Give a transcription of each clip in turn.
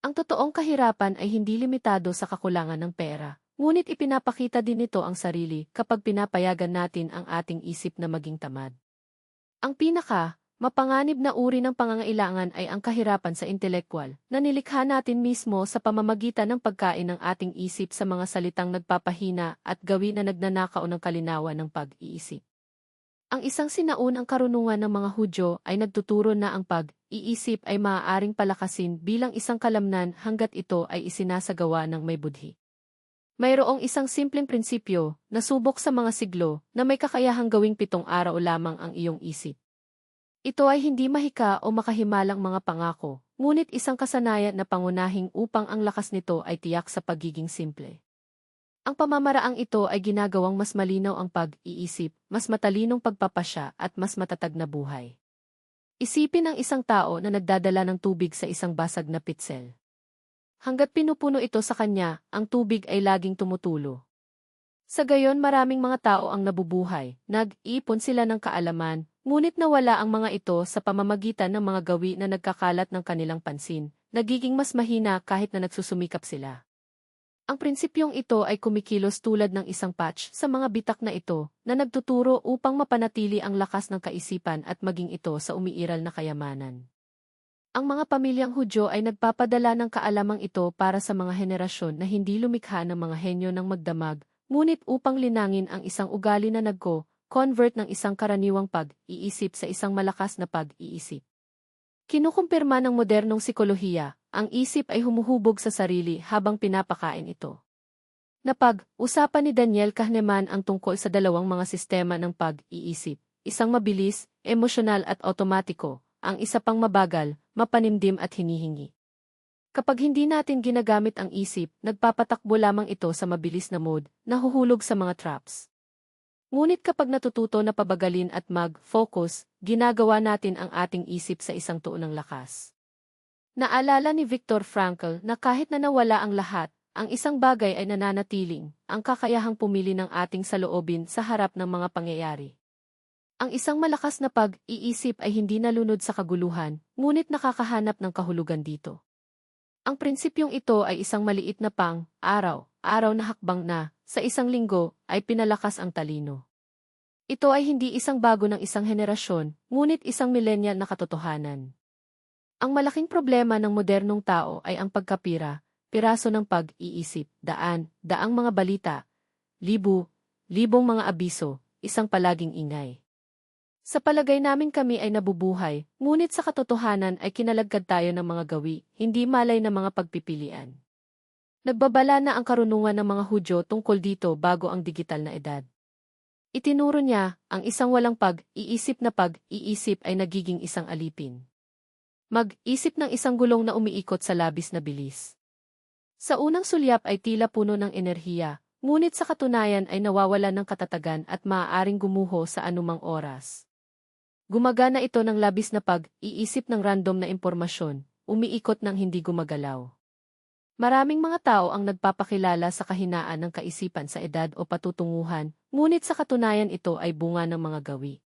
Ang totoong kahirapan ay hindi limitado sa kakulangan ng pera, ngunit ipinapakita din nito ang sarili kapag pinapayagan natin ang ating isip na maging tamad. Ang pinaka, mapanganib na uri ng pangangailangan ay ang kahirapan sa intelekwal, na nilikha natin mismo sa pamamagitan ng pagkain ng ating isip sa mga salitang nagpapahina at gawin na nagnanakaw ng kalinawan ng pag-iisip. Ang isang sinaunang karunungan ng mga Hudyo ay nagtuturo na ang pag-iisip ay maaaring palakasin bilang isang kalamnan hanggat ito ay isinasagawa ng may budhi. Mayroong isang simpleng prinsipyo na subok sa mga siglo na may kakayahang gawing pitong araw lamang ang iyong isip. Ito ay hindi mahika o makahimalang mga pangako, ngunit isang kasanayan na pangunahing upang ang lakas nito ay tiyak sa pagiging simple. Ang pamamaraang ito ay ginagawang mas malinaw ang pag-iisip, mas matalinong pagpapasya at mas matatag na buhay. Isipin ang isang tao na nagdadala ng tubig sa isang basag na pitsel. Hanggat pinupuno ito sa kanya, ang tubig ay laging tumutulo. Sa gayon maraming mga tao ang nabubuhay, nag-ipon sila ng kaalaman, ngunit nawala ang mga ito sa pamamagitan ng mga gawi na nagkakalat ng kanilang pansin, nagiging mas mahina kahit na nagsusumikap sila. Ang prinsipyong ito ay kumikilos tulad ng isang patch sa mga bitak na ito na nagtuturo upang mapanatili ang lakas ng kaisipan at maging ito sa umiiral na kayamanan. Ang mga pamilyang Hudyo ay nagpapadala ng kaalamang ito para sa mga henerasyon na hindi lumikha ng mga henyo ng magdamag, ngunit upang linangin ang isang ugali na nagko, convert ng isang karaniwang pag-iisip sa isang malakas na pag-iisip. Kinukumpirma ng modernong sikolohiya ang isip ay humuhubog sa sarili habang pinapakain ito. Napag-usapan ni Daniel Kahneman ang tungkol sa dalawang mga sistema ng pag-iisip, isang mabilis, emosyonal at otomatiko, ang isa pang mabagal, mapanimdim at hinihingi. Kapag hindi natin ginagamit ang isip, nagpapatakbo lamang ito sa mabilis na mode, nahuhulog sa mga traps. Ngunit kapag natututo na pabagalin at mag-focus, ginagawa natin ang ating isip sa isang tuon ng lakas. Naalala ni Viktor Frankl na kahit na nawala ang lahat, ang isang bagay ay nananatiling, ang kakayahang pumili ng ating saloobin sa harap ng mga pangyayari. Ang isang malakas na pag-iisip ay hindi nalunod sa kaguluhan, ngunit nakakahanap ng kahulugan dito. Ang prinsipyong ito ay isang maliit na pang, araw, araw na hakbang na, sa isang linggo, ay pinalakas ang talino. Ito ay hindi isang bago ng isang henerasyon, ngunit isang millennial na katotohanan. Ang malaking problema ng modernong tao ay ang pagkapira, piraso ng pag-iisip, daan, daang mga balita, libu, libong mga abiso, isang palaging ingay. Sa palagay namin kami ay nabubuhay, ngunit sa katotohanan ay kinalagkad tayo ng mga gawi, hindi malay na mga pagpipilian. Nagbabala na ang karunungan ng mga Hudyo tungkol dito bago ang digital na edad. Itinuro niya, ang isang walang pag-iisip na pag-iisip ay nagiging isang alipin. Mag-isip ng isang gulong na umiikot sa labis na bilis. Sa unang sulyap ay tila puno ng enerhiya, ngunit sa katunayan ay nawawala ng katatagan at maaaring gumuho sa anumang oras. Gumagana ito ng labis na pag-iisip ng random na impormasyon, umiikot ng hindi gumagalaw. Maraming mga tao ang nagpapakilala sa kahinaan ng kaisipan sa edad o patutunguhan, ngunit sa katunayan ito ay bunga ng mga gawi.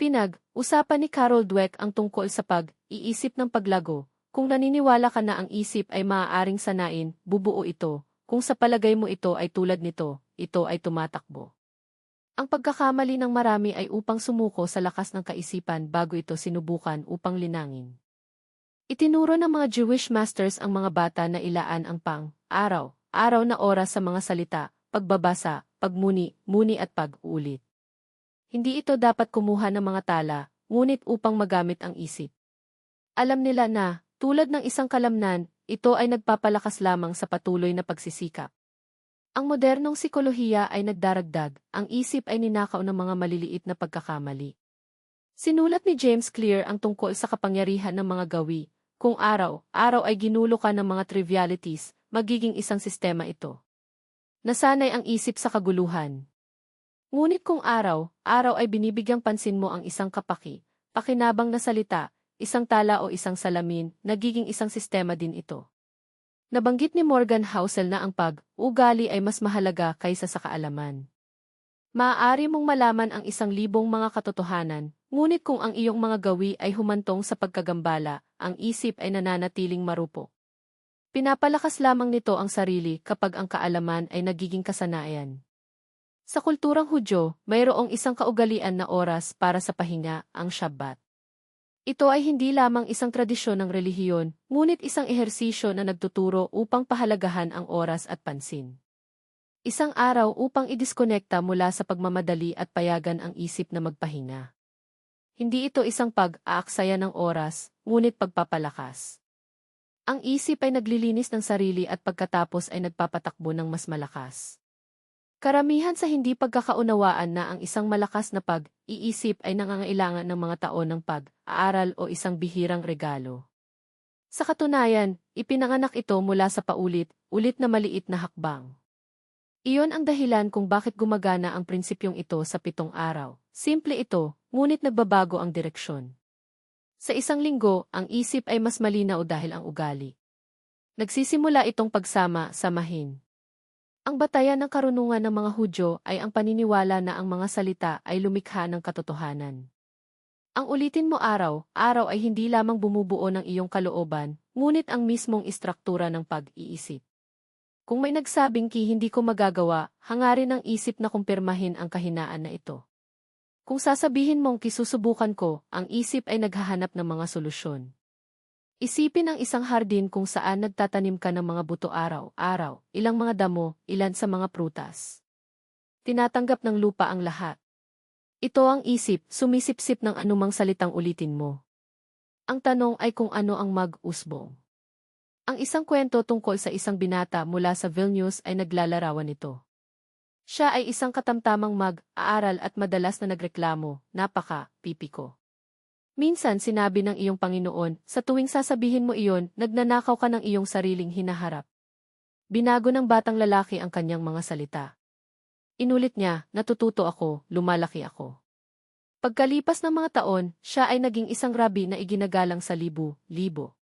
Pinag-usapan ni Carol Dweck ang tungkol sa pag-iisip ng paglago. Kung naniniwala ka na ang isip ay maaaring sanain, bubuo ito. Kung sa palagay mo ito ay tulad nito, ito ay tumatakbo. Ang pagkakamali ng marami ay upang sumuko sa lakas ng kaisipan bago ito sinubukan upang linangin. Itinuro ng mga Jewish masters ang mga bata na ilaan ang pang, araw, araw na oras sa mga salita, pagbabasa, pagmuni, muni at pag-uulit. Hindi ito dapat kumuha ng mga tala, ngunit upang magamit ang isip. Alam nila na, tulad ng isang kalamnan, ito ay nagpapalakas lamang sa patuloy na pagsisikap. Ang modernong sikolohiya ay nagdaragdag, ang isip ay ninakaw ng mga maliliit na pagkakamali. Sinulat ni James Clear ang tungkol sa kapangyarihan ng mga gawi. Kung araw, araw ay ginulo ka ng mga trivialities, magiging isang sistema ito. Nasanay ang isip sa kaguluhan. Ngunit kung araw, araw ay binibigyang pansin mo ang isang kapaki, pakinabang na salita, isang tala o isang salamin, nagiging isang sistema din ito. Nabanggit ni Morgan Housel na ang pag-ugali ay mas mahalaga kaysa sa kaalaman. Maaari mong malaman ang isang libong mga katotohanan, ngunit kung ang iyong mga gawi ay humantong sa pagkagambala, ang isip ay nananatiling marupo. Pinapalakas lamang nito ang sarili kapag ang kaalaman ay nagiging kasanayan. Sa kulturang Hudyo, mayroong isang kaugalian na oras para sa pahinga, ang Shabbat. Ito ay hindi lamang isang tradisyon ng relihiyon, ngunit isang ehersisyo na nagtuturo upang pahalagahan ang oras at pansin. Isang araw upang idiskonekta mula sa pagmamadali at payagan ang isip na magpahinga. Hindi ito isang pag-aaksaya ng oras, ngunit pagpapalakas. Ang isip ay naglilinis ng sarili at pagkatapos ay nagpapatakbo ng mas malakas. Karamihan sa hindi pagkakaunawaan na ang isang malakas na pag-iisip ay nangangailangan ng mga taon ng pag-aaral o isang bihirang regalo. Sa katunayan, ipinanganak ito mula sa paulit-ulit na maliit na hakbang. Iyon ang dahilan kung bakit gumagana ang prinsipyong ito sa pitong araw. Simple ito, ngunit nagbabago ang direksyon. Sa isang linggo, ang isip ay mas malinaw dahil ang ugali. Nagsisimula itong pagsama, samahin. Ang batayan ng karunungan ng mga Hudyo ay ang paniniwala na ang mga salita ay lumikha ng katotohanan. Ang ulitin mo araw, araw ay hindi lamang bumubuo ng iyong kalooban, ngunit ang mismong istruktura ng pag-iisip. Kung may nagsabing ki hindi ko magagawa, hangarin ng isip na kumpirmahin ang kahinaan na ito. Kung sasabihin mong kisusubukan ko, ang isip ay naghahanap ng mga solusyon. Isipin ang isang hardin kung saan nagtatanim ka ng mga buto araw-araw, ilang mga damo, ilan sa mga prutas. Tinatanggap ng lupa ang lahat. Ito ang isip, sumisipsip ng anumang salitang ulitin mo. Ang tanong ay kung ano ang mag-usbong. Ang isang kwento tungkol sa isang binata mula sa Vilnius ay naglalarawan nito. Siya ay isang katamtamang mag-aaral at madalas na nagreklamo, napaka, pipiko. Minsan sinabi ng iyong Panginoon, sa tuwing sasabihin mo iyon, nagnanakaw ka ng iyong sariling hinaharap. Binago ng batang lalaki ang kanyang mga salita. Inulit niya, natututo ako, lumalaki ako. Pagkalipas ng mga taon, siya ay naging isang rabi na iginagalang sa libu-libo.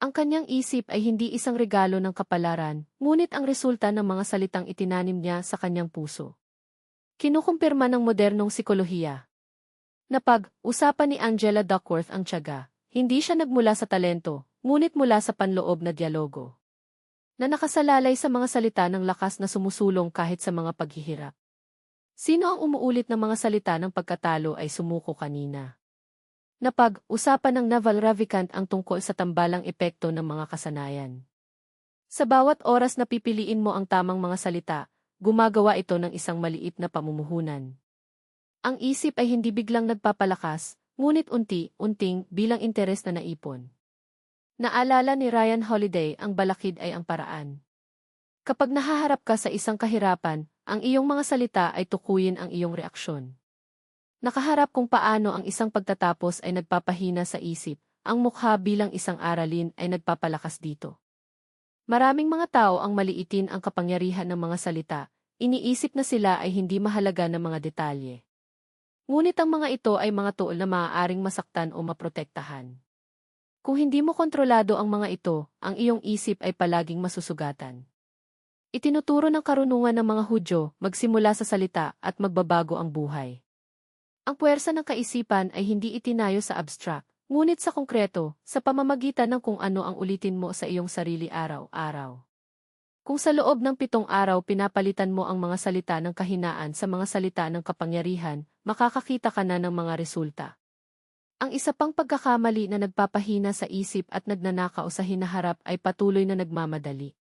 Ang kanyang isip ay hindi isang regalo ng kapalaran, ngunit ang resulta ng mga salitang itinanim niya sa kanyang puso. Kinukumpirma ng modernong sikolohiya, na pag-usapan ni Angela Duckworth ang tiyaga, hindi siya nagmula sa talento, ngunit mula sa panloob na dialogo. Na nakasalalay sa mga salita ng lakas na sumusulong kahit sa mga paghihirap. Sino ang umuulit ng mga salita ng pagkatalo ay sumuko kanina? Na pag-usapan ng Naval Ravikant ang tungkol sa tambalang epekto ng mga kasanayan. Sa bawat oras na pipiliin mo ang tamang mga salita, gumagawa ito ng isang maliit na pamumuhunan. Ang isip ay hindi biglang nagpapalakas, ngunit unti-unting bilang interes na naipon. Naalala ni Ryan Holiday ang balakid ay ang paraan. Kapag nahaharap ka sa isang kahirapan, ang iyong mga salita ay tukuyin ang iyong reaksyon. Nakaharap kung paano ang isang pagtatapos ay nagpapahina sa isip, ang mukha bilang isang aralin ay nagpapalakas dito. Maraming mga tao ang maliitin ang kapangyarihan ng mga salita, iniisip na sila ay hindi mahalaga ng mga detalye. Ngunit ang mga ito ay mga tool na maaaring masaktan o maprotektahan. Kung hindi mo kontrolado ang mga ito, ang iyong isip ay palaging masusugatan. Itinuturo ng karunungan ng mga Hudyo magsimula sa salita at magbabago ang buhay. Ang puwersa ng kaisipan ay hindi itinayo sa abstract, ngunit sa konkreto, sa pamamagitan ng kung ano ang ulitin mo sa iyong sarili araw-araw. Kung sa loob ng pitong araw pinapalitan mo ang mga salita ng kahinaan sa mga salita ng kapangyarihan, makakakita ka na ng mga resulta. Ang isa pang pagkakamali na nagpapahina sa isip at nagnanakaw sa hinaharap ay patuloy na nagmamadali.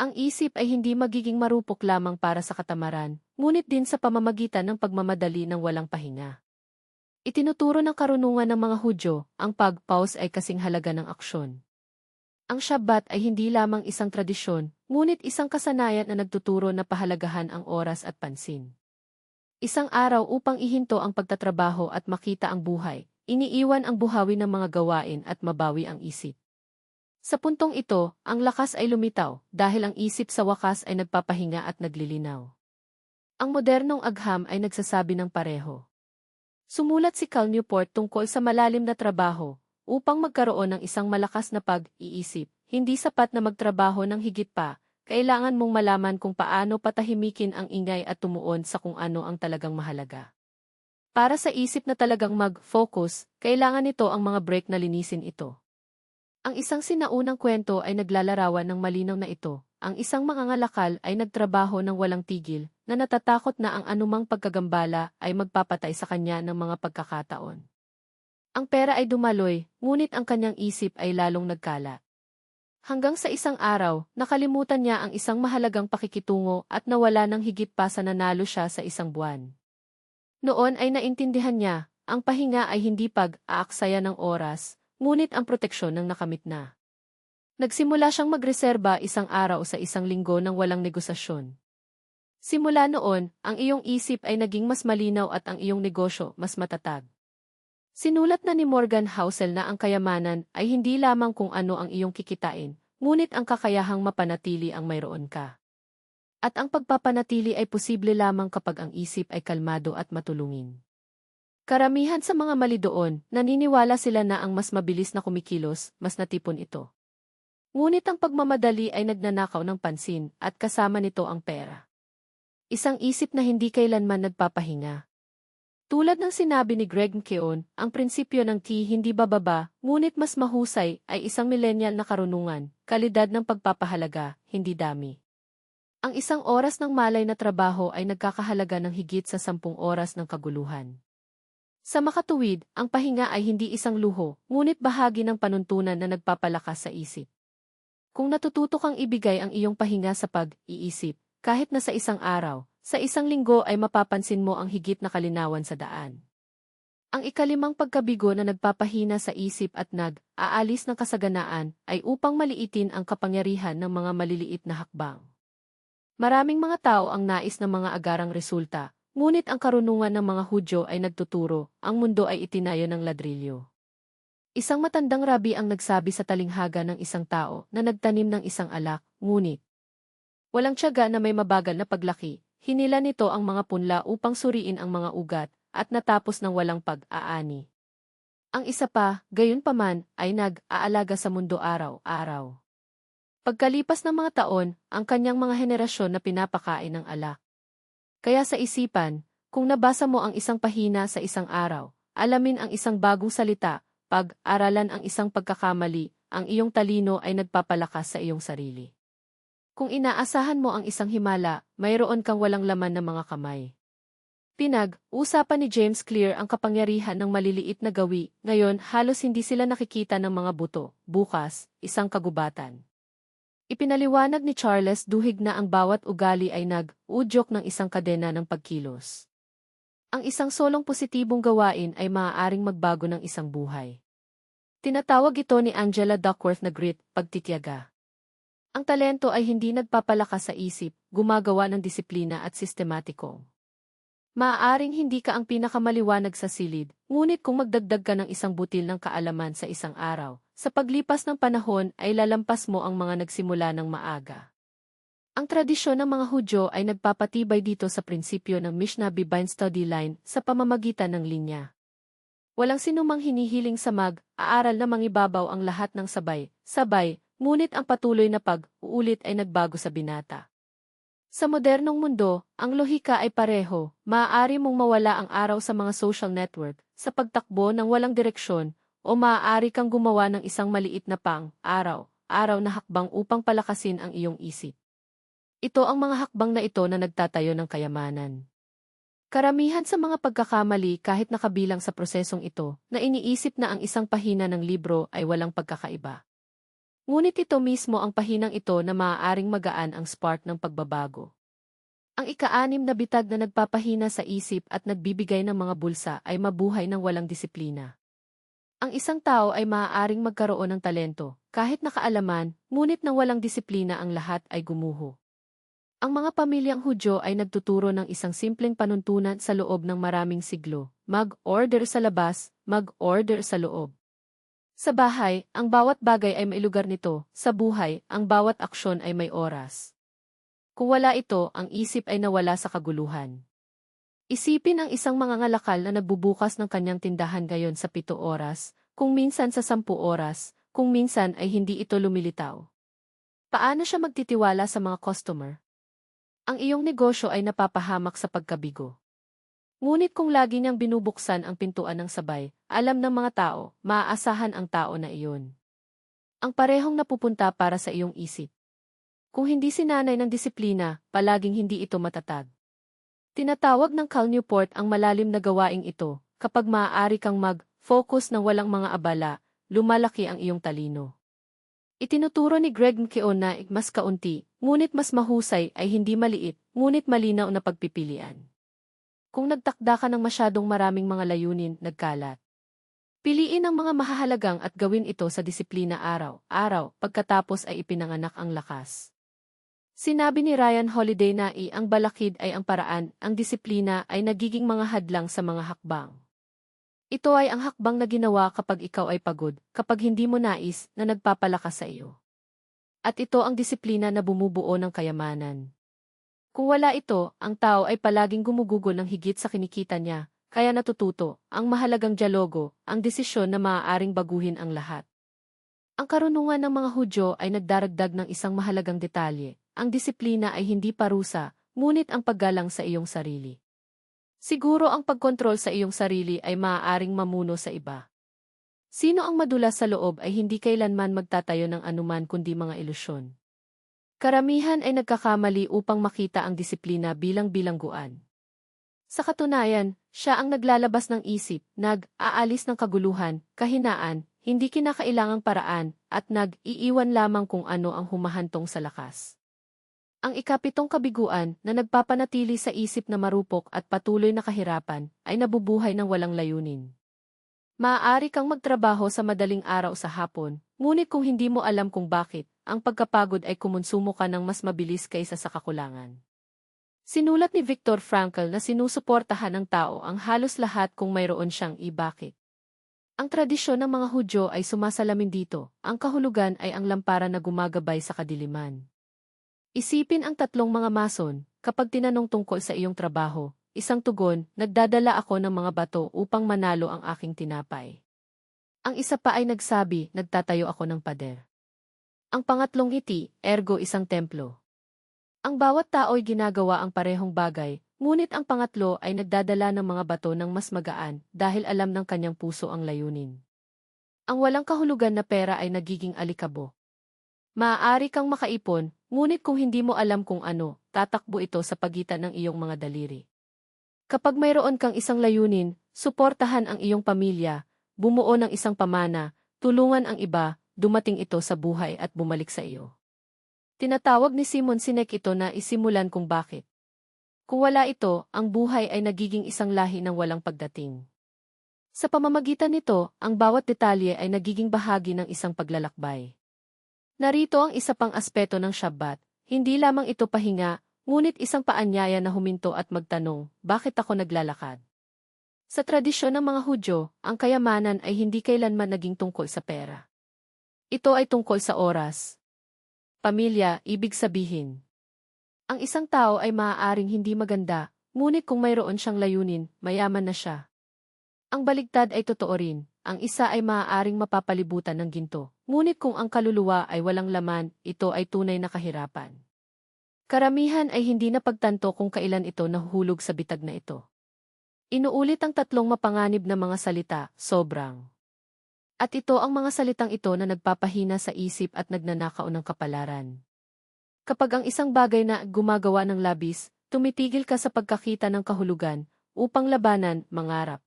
Ang isip ay hindi magiging marupok lamang para sa katamaran, ngunit din sa pamamagitan ng pagmamadali ng walang pahinga. Itinuturo ng karunungan ng mga Hudyo, ang pag-pause ay kasing halaga ng aksyon. Ang Shabbat ay hindi lamang isang tradisyon, ngunit isang kasanayan na nagtuturo na pahalagahan ang oras at pansin. Isang araw upang ihinto ang pagtatrabaho at makita ang buhay, iniiwan ang buhawi ng mga gawain at mabawi ang isip. Sa puntong ito, ang lakas ay lumitaw dahil ang isip sa wakas ay nagpapahinga at naglilinaw. Ang modernong agham ay nagsasabi ng pareho. Sumulat si Cal Newport tungkol sa malalim na trabaho, Upang magkaroon ng isang malakas na pag-iisip, hindi sapat na magtrabaho ng higit pa, kailangan mong malaman kung paano patahimikin ang ingay at tumuon sa kung ano ang talagang mahalaga. Para sa isip na talagang mag-focus, kailangan nito ang mga break na linisin ito. Ang isang sinaunang kwento ay naglalarawan ng malinaw na ito. Ang isang mangangalakal ay nagtrabaho ng walang tigil, na natatakot na ang anumang pagkagambala ay magpapatay sa kanya ng mga pagkakataon. Ang pera ay dumaloy, ngunit ang kanyang isip ay lalong nagkala. Hanggang sa isang araw, nakalimutan niya ang isang mahalagang pakikitungo at nawala ng higit pa sa nanalo siya sa isang buwan. Noon ay naintindihan niya, ang pahinga ay hindi pag-aaksaya ng oras, ngunit ang proteksyon ng nakamit na. Nagsimula siyang magreserba isang araw sa isang linggo ng walang negosasyon. Simula noon, ang iyong isip ay naging mas malinaw at ang iyong negosyo mas matatag. Sinulat na ni Morgan Housel na ang kayamanan ay hindi lamang kung ano ang iyong kikitain, ngunit ang kakayahang mapanatili ang mayroon ka. At ang pagpapanatili ay posible lamang kapag ang isip ay kalmado at matulungin. Karamihan sa mga mali doon, naniniwala sila na ang mas mabilis na kumikilos, mas natipon ito. Ngunit ang pagmamadali ay nagnanakaw ng pansin at kasama nito ang pera. Isang isip na hindi kailanman nagpapahinga. Tulad ng sinabi ni Greg Mkeon, ang prinsipyo ng T hindi bababa, ngunit mas mahusay ay isang millennial na karunungan, kalidad ng pagpapahalaga, hindi dami. Ang isang oras ng malay na trabaho ay nagkakahalaga ng higit sa sampung oras ng kaguluhan. Sa makatuwid, ang pahinga ay hindi isang luho, ngunit bahagi ng panuntunan na nagpapalakas sa isip. Kung natututo kang ibigay ang iyong pahinga sa pag-iisip, kahit na sa isang araw, sa isang linggo ay mapapansin mo ang higit na kalinawan sa daan. Ang ikalimang pagkabigo na nagpapahina sa isip at nag-aalis ng kasaganaan ay upang maliitin ang kapangyarihan ng mga maliliit na hakbang. Maraming mga tao ang nais ng mga agarang resulta, ngunit ang karunungan ng mga Hudyo ay nagtuturo, ang mundo ay itinayo ng ladrilyo. Isang matandang rabi ang nagsabi sa talinghaga ng isang tao na nagtanim ng isang alak, ngunit Walang tiyaga na may mabagal na paglaki, hinila nito ang mga punla upang suriin ang mga ugat, at natapos ng walang pag-aani. Ang isa pa, gayon paman, ay nag-aalaga sa mundo araw-araw. Pagkalipas ng mga taon, ang kanyang mga henerasyon na pinapakain ng alak. Kaya sa isipan, kung nabasa mo ang isang pahina sa isang araw, alamin ang isang bagong salita, pag-aralan ang isang pagkakamali, ang iyong talino ay nagpapalakas sa iyong sarili. Kung inaasahan mo ang isang himala, mayroon kang walang laman ng mga kamay. Pinag-usapan ni James Clear ang kapangyarihan ng maliliit na gawi, ngayon halos hindi sila nakikita ng mga buto, bukas, isang kagubatan. Ipinaliwanag ni Charles duhig na ang bawat ugali ay nag-udyok ng isang kadena ng pagkilos. Ang isang solong positibong gawain ay maaaring magbago ng isang buhay. Tinatawag ito ni Angela Duckworth na grit, pagtitiyaga. Ang talento ay hindi nagpapalakas sa isip, gumagawa ng disiplina at sistematiko. Maaaring hindi ka ang pinakamaliwanag sa silid, ngunit kung magdagdag ka ng isang butil ng kaalaman sa isang araw, sa paglipas ng panahon ay lalampas mo ang mga nagsimula ng maaga. Ang tradisyon ng mga Hudyo ay nagpapatibay dito sa prinsipyo ng Mishnah Bible Study Line sa pamamagitan ng linya. Walang sinumang hinihiling sa mag-aaral na mangibabaw ang lahat ng sabay, sabay, Ngunit ang patuloy na pag-uulit ay nagbago sa binata. Sa modernong mundo, ang lohika ay pareho, maaari mong mawala ang araw sa mga social network, sa pagtakbo ng walang direksyon, o maaari kang gumawa ng isang maliit na pang, araw, araw na hakbang upang palakasin ang iyong isip. Ito ang mga hakbang na ito na nagtatayo ng kayamanan. Karamihan sa mga pagkakamali kahit nakabilang sa prosesong ito, na iniisip na ang isang pahina ng libro ay walang pagkakaiba. Ngunit ito mismo ang pahinang ito na maaaring magaan ang spark ng pagbabago. Ang ikaanim na bitag na nagpapahina sa isip at nagbibigay ng mga bulsa ay mabuhay ng walang disiplina. Ang isang tao ay maaaring magkaroon ng talento, kahit nakaalaman, ngunit nang walang disiplina ang lahat ay gumuho. Ang mga pamilyang Hudyo ay nagtuturo ng isang simpleng panuntunan sa loob ng maraming siglo, mag-order sa labas, mag-order sa loob. Sa bahay, ang bawat bagay ay may lugar nito, sa buhay, ang bawat aksyon ay may oras. Kung wala ito, ang isip ay nawala sa kaguluhan. Isipin ang isang mangangalakal na nagbubukas ng kanyang tindahan gayon sa pito oras, kung minsan sa sampu oras, kung minsan ay hindi ito lumilitaw. Paano siya magtitiwala sa mga customer? Ang iyong negosyo ay napapahamak sa pagkabigo. Ngunit kung lagi niyang binubuksan ang pintuan ng sabay, alam ng mga tao, maaasahan ang tao na iyon. Ang parehong napupunta para sa iyong isip. Kung hindi sinanay ng disiplina, palaging hindi ito matatag. Tinatawag ng Cal Newport ang malalim na gawaing ito, kapag maaari kang mag-focus ng walang mga abala, lumalaki ang iyong talino. Itinuturo ni Greg Mkeon na mas kaunti, ngunit mas mahusay ay hindi maliit, ngunit malinaw na pagpipilian. Kung nagtakda ka ng masyadong maraming mga layunin, nagkalat. Piliin ang mga mahahalagang at gawin ito sa disiplina araw-araw, pagkatapos ay ipinanganak ang lakas. Sinabi ni Ryan Holiday na i ang balakid ay ang paraan, ang disiplina ay nagiging mga hadlang sa mga hakbang. Ito ay ang hakbang na ginawa kapag ikaw ay pagod, kapag hindi mo nais na nagpapalakas sa iyo. At ito ang disiplina na bumubuo ng kayamanan. Kung wala ito, ang tao ay palaging gumugugol ng higit sa kinikita niya, kaya natututo, ang mahalagang dialogo, ang desisyon na maaaring baguhin ang lahat. Ang karunungan ng mga Hudyo ay nagdaragdag ng isang mahalagang detalye, ang disiplina ay hindi parusa, ngunit ang paggalang sa iyong sarili. Siguro ang pagkontrol sa iyong sarili ay maaaring mamuno sa iba. Sino ang madulas sa loob ay hindi kailanman magtatayo ng anuman kundi mga ilusyon. Karamihan ay nagkakamali upang makita ang disiplina bilang bilangguan. Sa katunayan, siya ang naglalabas ng isip, nag-aalis ng kaguluhan, kahinaan, hindi kinakailangang paraan, at nag-iiwan lamang kung ano ang humahantong sa lakas. Ang ikapitong kabiguan na nagpapanatili sa isip na marupok at patuloy na kahirapan ay nabubuhay ng walang layunin. Maaari kang magtrabaho sa madaling araw sa hapon, ngunit kung hindi mo alam kung bakit, ang pagkapagod ay kumonsumo ka ng mas mabilis kaysa sa kakulangan. Sinulat ni Viktor Frankl na sinusuportahan ng tao ang halos lahat kung mayroon siyang i-bakit. Ang tradisyon ng mga Hudyo ay sumasalamin dito, ang kahulugan ay ang lampara na gumagabay sa kadiliman. Isipin ang tatlong mga mason, kapag tinanong tungkol sa iyong trabaho, isang tugon, nagdadala ako ng mga bato upang manalo ang aking tinapay. Ang isa pa ay nagsabi, nagtatayo ako ng pader. Ang pangatlong ngiti, ergo isang templo. Ang bawat tao'y ginagawa ang parehong bagay, ngunit ang pangatlo ay nagdadala ng mga bato ng mas magaan dahil alam ng kanyang puso ang layunin. Ang walang kahulugan na pera ay nagiging alikabo. Maaari kang makaipon, ngunit kung hindi mo alam kung ano, tatakbo ito sa pagitan ng iyong mga daliri. Kapag mayroon kang isang layunin, suportahan ang iyong pamilya, bumuo ng isang pamana, tulungan ang iba, dumating ito sa buhay at bumalik sa iyo. Tinatawag ni Simon Sinek ito na isimulan kung bakit. Kung wala ito, ang buhay ay nagiging isang lahi ng walang pagdating. Sa pamamagitan nito, ang bawat detalye ay nagiging bahagi ng isang paglalakbay. Narito ang isa pang aspeto ng Shabbat, hindi lamang ito pahinga, ngunit isang paanyaya na huminto at magtanong, bakit ako naglalakad? Sa tradisyon ng mga Hudyo, ang kayamanan ay hindi kailanman naging tungkol sa pera. Ito ay tungkol sa oras. Pamilya, ibig sabihin. Ang isang tao ay maaaring hindi maganda, ngunit kung mayroon siyang layunin, mayaman na siya. Ang baligtad ay totoo rin, ang isa ay maaaring mapapalibutan ng ginto, Ngunit kung ang kaluluwa ay walang laman, ito ay tunay na kahirapan. Karamihan ay hindi napagtanto kung kailan ito nahuhulog sa bitag na ito. Inuulit ang tatlong mapanganib na mga salita, sobrang. At ito ang mga salitang ito na nagpapahina sa isip at nagnanakaw ng kapalaran. Kapag ang isang bagay na gumagawa ng labis, tumitigil ka sa pagkakita ng kahulugan, upang labanan, mangarap.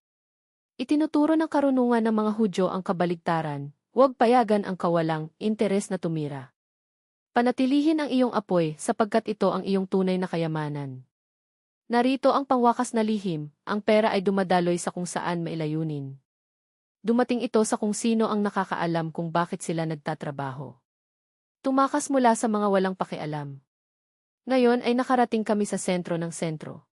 Itinuturo ng karunungan ng mga Hudyo ang kabaligtaran, Huwag payagan ang kawalang interes na tumira. Panatilihin ang iyong apoy sapagkat ito ang iyong tunay na kayamanan. Narito ang pangwakas na lihim, ang pera ay dumadaloy sa kung saan mailayunin. Dumating ito sa kung sino ang nakakaalam kung bakit sila nagtatrabaho. Tumakas mula sa mga walang pakialam. Ngayon ay nakarating kami sa sentro ng sentro.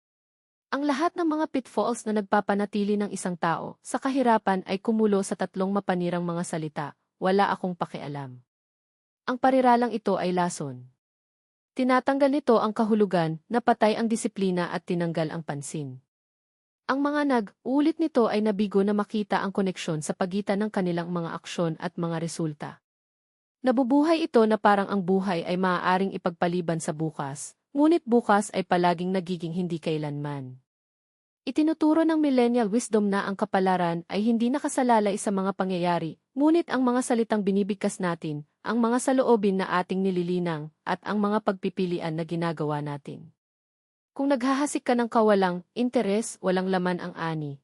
Ang lahat ng mga pitfalls na nagpapanatili ng isang tao sa kahirapan ay kumulo sa tatlong mapanirang mga salita, wala akong pakialam. Ang pariralang ito ay lason. Tinatanggal nito ang kahulugan, napatay ang disiplina at tinanggal ang pansin. Ang mga nag-ulit nito ay nabigo na makita ang koneksyon sa pagitan ng kanilang mga aksyon at mga resulta. Nabubuhay ito na parang ang buhay ay maaaring ipagpaliban sa bukas, Ngunit bukas ay palaging nagiging hindi kailanman. Itinuturo ng millennial wisdom na ang kapalaran ay hindi nakasalalay sa mga pangyayari, Ngunit ang mga salitang binibigkas natin, ang mga saloobin na ating nililinang, at ang mga pagpipilian na ginagawa natin. Kung naghahasik ka ng kawalang interes, walang laman ang ani.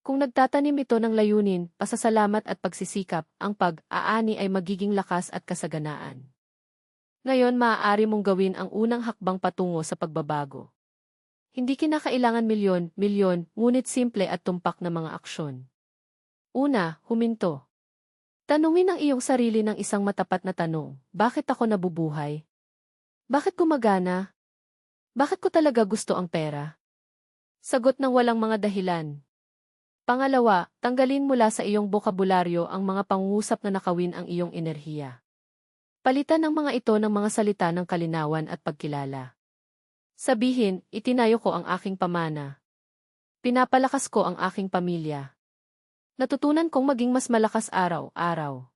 Kung nagtatanim ito ng layunin, pasasalamat at pagsisikap, ang pag-aani ay magiging lakas at kasaganaan. Ngayon maaari mong gawin ang unang hakbang patungo sa pagbabago. Hindi kinakailangan milyon, milyon, ngunit simple at tumpak na mga aksyon. Una, huminto. Tanungin ang iyong sarili ng isang matapat na tanong, bakit ako nabubuhay? Bakit gumagana? Bakit ko talaga gusto ang pera? Sagot ng walang mga dahilan. Pangalawa, tanggalin mula sa iyong bokabularyo ang mga pangungusap na nakawin ang iyong enerhiya. Palitan ng mga ito ng mga salita ng kalinawan at pagkilala. Sabihin, itinayo ko ang aking pamana. Pinapalakas ko ang aking pamilya. Natutunan kong maging mas malakas araw-araw.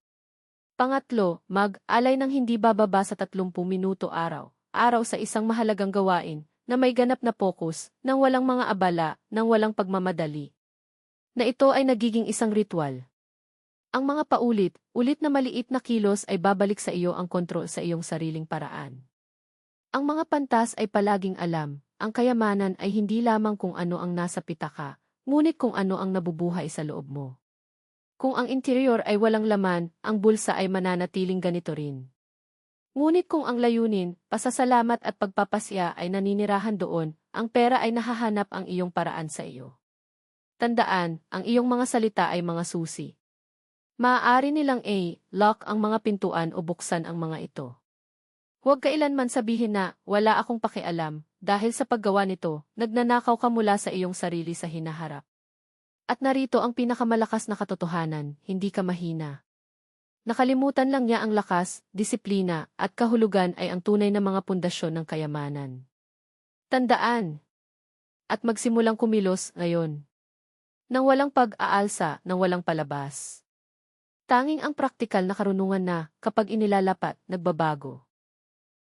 Pangatlo, mag-alay ng hindi bababa sa 30 minuto araw-araw sa isang mahalagang gawain na may ganap na focus, nang walang mga abala, nang walang pagmamadali. Na ito ay nagiging isang ritual. Ang mga paulit, ulit na maliit na kilos ay babalik sa iyo ang kontrol sa iyong sariling paraan. Ang mga pantas ay palaging alam, ang kayamanan ay hindi lamang kung ano ang nasa pitaka, ngunit kung ano ang nabubuhay sa loob mo. Kung ang interior ay walang laman, ang bulsa ay mananatiling ganito rin. Ngunit kung ang layunin, pasasalamat at pagpapasya ay naninirahan doon, ang pera ay nahahanap ang iyong paraan sa iyo. Tandaan, ang iyong mga salita ay mga susi. Maaari nilang A, lock ang mga pintuan o buksan ang mga ito. Huwag kailanman sabihin na, wala akong pakialam, dahil sa paggawa nito, nagnanakaw ka mula sa iyong sarili sa hinaharap. At narito ang pinakamalakas na katotohanan, hindi ka mahina. Nakalimutan lang niya ang lakas, disiplina, at kahulugan ay ang tunay na mga pundasyon ng kayamanan. Tandaan! At magsimulang kumilos ngayon. Nang walang pag-aalsa, nang walang palabas. Tanging ang praktikal na karunungan na, kapag inilalapat, nagbabago.